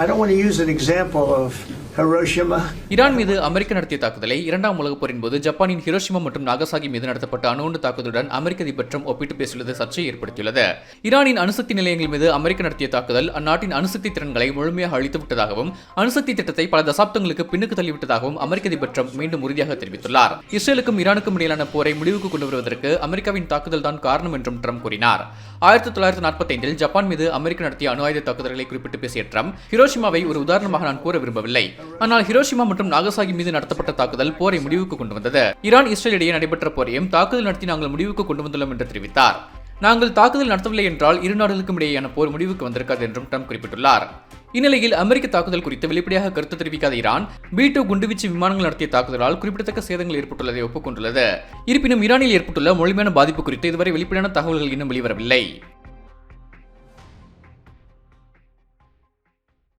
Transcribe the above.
I don't want to use an example of. Iran மீது America நடத்திய தாக்குதலை இரண்டாம் உலகப் போரின் போது ஜப்பானின் ஹிரோஷிமா மற்றும் நாகசாகி மீது நடத்தப்பட்ட அணுகுண்டு தாக்குதலுடன் அமெரிக்க அதிபர் ட்ரம்ப் ஒப்பிட்டு பேசியுள்ளது சர்ச்சையை ஏற்படுத்தியுள்ளது. ஈரானின் அணுசக்தி நிலையங்கள் மீது அமெரிக்கா நடத்திய தாக்குதல் அந்நாட்டின் அணுசக்தி திறன்களை முழுமையாக அழித்துவிட்டதாகவும் அணுசக்தி திட்டத்தை பல தசாப்தங்களுக்கு பின்னுக்கு தள்ளிவிட்டதாகவும் அமெரிக்க அதிபர் ட்ரம்ப் மீண்டும் உறுதியாக தெரிவித்துள்ளார். இஸ்ரேலுக்கும் ஈரானுக்கும் இடையிலான போரை முடிவுக்கு கொண்டு வருவதற்கு அமெரிக்காவின் தாக்குதல் தான் காரணம் என்றும் ட்ரம்ப் கூறினார். ஆயிரத்தி தொள்ளாயிரத்தி நாற்பத்தைந்தில் ஜப்பான் மீது அமெரிக்கா நடத்திய அணு ஆயுத தாக்குதல்களை குறிப்பிட்டு பேசிய ட்ரம்ப் ஹிரோஷிமாவை ஒரு உதாரணமாக நான் கூற விரும்பவில்லை. ஆனால் ஹிரோஷிமா மற்றும் நாகசாகி மீது நடத்தப்பட்ட தாக்குதல் போரை முடிவுக்கு கொண்டு வந்தது. ஈரான் இஸ்ரேல் இடையே நடைபெற்ற போரையும் தாக்குதல் நடத்தி நாங்கள் முடிவுக்கு கொண்டு வந்துள்ளோம் என்று தெரிவித்தார். நாங்கள் தாக்குதல் நடத்தவில்லை என்றால் இரு நாடுகளுக்கும் இடையேயான போர் முடிவுக்கு வந்திருக்காது என்றும் ட்ரம்ப் குறிப்பிட்டுள்ளார். இந்நிலையில் அமெரிக்க தாக்குதல் குறித்து வெளிப்படையாக கருத்து தெரிவிக்காத ஈரான் பி டூ குண்டுவீச்சு விமானங்கள் நடத்திய தாக்குதலால் குறிப்பிடத்தக்க சேதங்கள் ஏற்பட்டுள்ளதை ஒப்புக்கொண்டுள்ளது. இருப்பினும் ஈரானில் ஏற்பட்டுள்ள முழுமையான பாதிப்பு குறித்து இதுவரை வெளிப்படையான தகவல்கள் இன்னும் வெளிவரவில்லை.